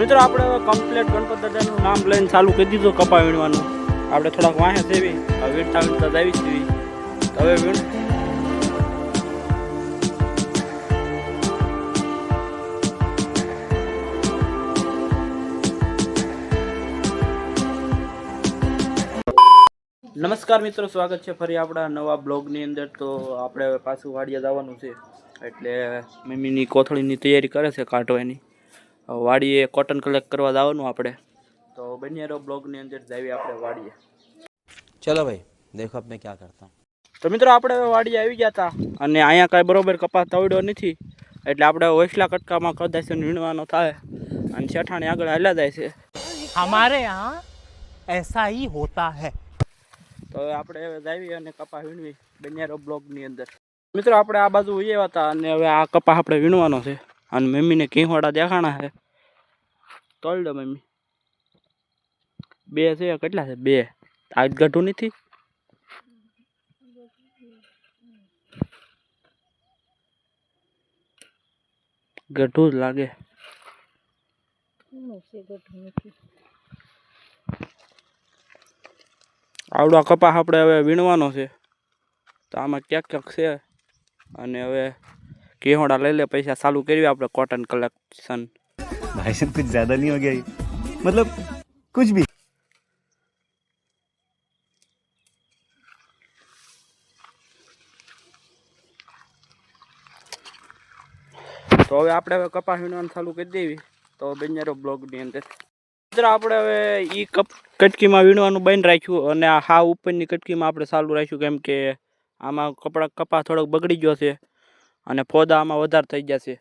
મિત્રો, આપણે કમ્પ્લેટ ગણપત દાદાનું નામ લઈને ચાલુ કરી દીધું કપા વીણવાનું. આપણે થોડાક વાંહે દેવી હવે વીણતા વીણતા દાવી દેવી હવે વીણ. નમસ્કાર મિત્રો, સ્વાગત છે ફરી આપણા નવા બ્લોગની અંદર. તો આપણે હવે પાછું વાડિયા જવાનું છે. એટલે મમ્મીની કોથળીની તૈયારી કરે છે કાઢવાની વાડીએ કોટન કલેક્ટ કરવા જવાનું આપણે. તો બન્યા બ્લોગની અંદર જાવી આપણે વાડીએ. ચલો ભાઈ દેખો અબ મેં ક્યાં કરતા. તો મિત્રો આપણે વાડીએ આવી ગયા હતા અને અહીંયા કાંઈ બરોબર કપાસ તવડ્યો નથી. એટલે આપણે ઓછલા કટકામાં કદાચ વીણવાનો થાય. અને છઠાણી આગળ હાલ્યા જાય છે. અમારે આ એસા ઈ હોતા હે તો આપણે હવે જાવી અને કપા વીણવી. બન્યારો બ્લોગની અંદર. મિત્રો આપણે આ બાજુ ઉયાવા હતા અને હવે આ કપા આપણે વીણવાનો છે. અને મમ્મીને ઘીવાડા દેખાણા છે. તોલ દો મમ્મી. બે છે કેટલા છે? બે. આજ ગઢું નથી? ગઢું જ લાગે. આવડો કપાસ આપણે હવે વીણવાનો છે. તો આમાં ક્યાંક ક્યાંક છે. અને હવે ઘેહોડા લઈ લે પૈસા ચાલુ કરવી આપણે કોટન કલેક્શન भाई साहब कुछ ज्यादा नहीं हो गया ये? मतलब कुछ भी તો હવે આપણે હવે કપાસ વીણવાનું ચાલુ કરી દેવી તો બંજારો બ્લોગની અંદર મિત્રો આપણે હવે એ કપ કટકીમાં વીણવાનું બંધ રાખ્યું અને આ હા ઉપરની કટકીમાં આપણે ચાલુ રાખ્યું કેમ કે આમાં કપડા કપા થોડોક બગડી ગયો છે અને ફોદા આમાં વધારે થઈ ગયા છે.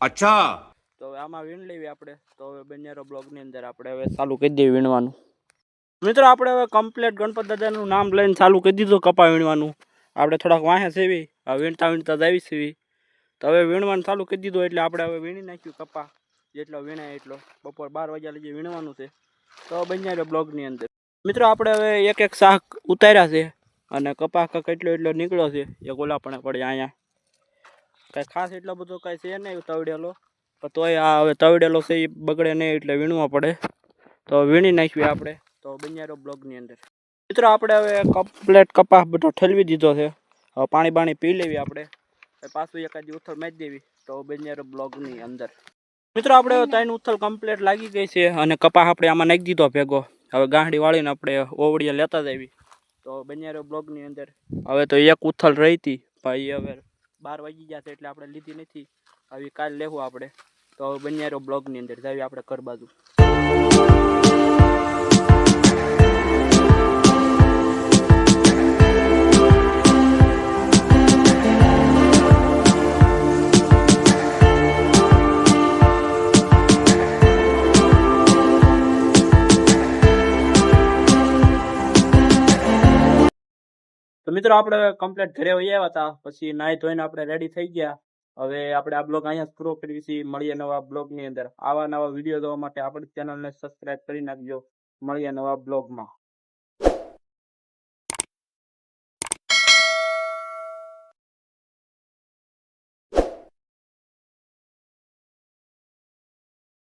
અચ્છા. તો હવે આમાં વીણ લેવી આપણે. તો હવે બંનેરો બ્લોગની અંદર આપણે હવે ચાલુ કરી દઈએ વીણવાનું. મિત્રો આપણે હવે કમ્પ્લેટ ગણપત દાદાનું નામ લઈને ચાલુ કરી દીધું કપા વીણવાનું. આપણે થોડાક વાંહે સેવી હવે વીણતા વીણતા જાવી સેવી. તો હવે વીણવાનું ચાલુ કરી દીધું એટલે આપણે હવે વીણી નાખ્યું કપા જેટલો વીણાય એટલો. બપોર બાર વાગ્યા લગી વીણવાનું છે. તો બંનેરો બ્લોગની અંદર. મિત્રો આપણે હવે એક એક શાક ઉતાર્યા છે. અને કપા કેટલો એટલો નીકળ્યો છે. એ ગોલા પણ પડે અહીંયા. કાંઈ ખાસ એટલો બધો કાંઈ છે નહીં તવડેલો. તોય આ હવે તવડેલો છે એ બગડે નહીં એટલે વીણવા પડે. તો વીણી નાખીએ આપણે. તો બંજારો બ્લોગની અંદર. મિત્રો, આપણે હવે કમ્પ્લેટ કપાસ બધો ઠેલવી દીધો છે. હવે પાણી બાણી પી લેવી આપણે. પછી એકાદી ઉથલ મેચ દેવી. તો બંજારો બ્લોગની અંદર. મિત્રો, આપણે ત્રણ ઉથલ કમ્પ્લેટ લાગી ગઈ છે અને કપાસ આપણે આમાં નાખી દીધો ભેગો. હવે ગાંઠડી વાળીને આપણે ઓવડીએ લેતા આવી. તો બંજારો બ્લોગની અંદર. હવે તો એક ઉથલ રહી હતી ભાઈ, હવે બાર વાગી ગયા છે એટલે આપણે લીધી નથી. આવી કાલ લેવું આપણે. તો હવે રહ્યો બ્લોગની અંદર. જાવી આપણે ઘર બાજુ. તો મિત્રો આપણે કમ્પ્લીટ ઘરે વહી આવ્યા હતા પછી નાહી ધોઈને આપણે રેડી થઈ ગયા. હવે આપણે આ બ્લોગ અહીંયા પૂરો કરીએ છીએ. મળીએ નવા બ્લોગની અંદર. આવા નવા વીડિયો જોવા માટે આપણી ચેનલને સબસ્ક્રાઇબ કરી નાખજો. મળીએ નવા બ્લોગમાં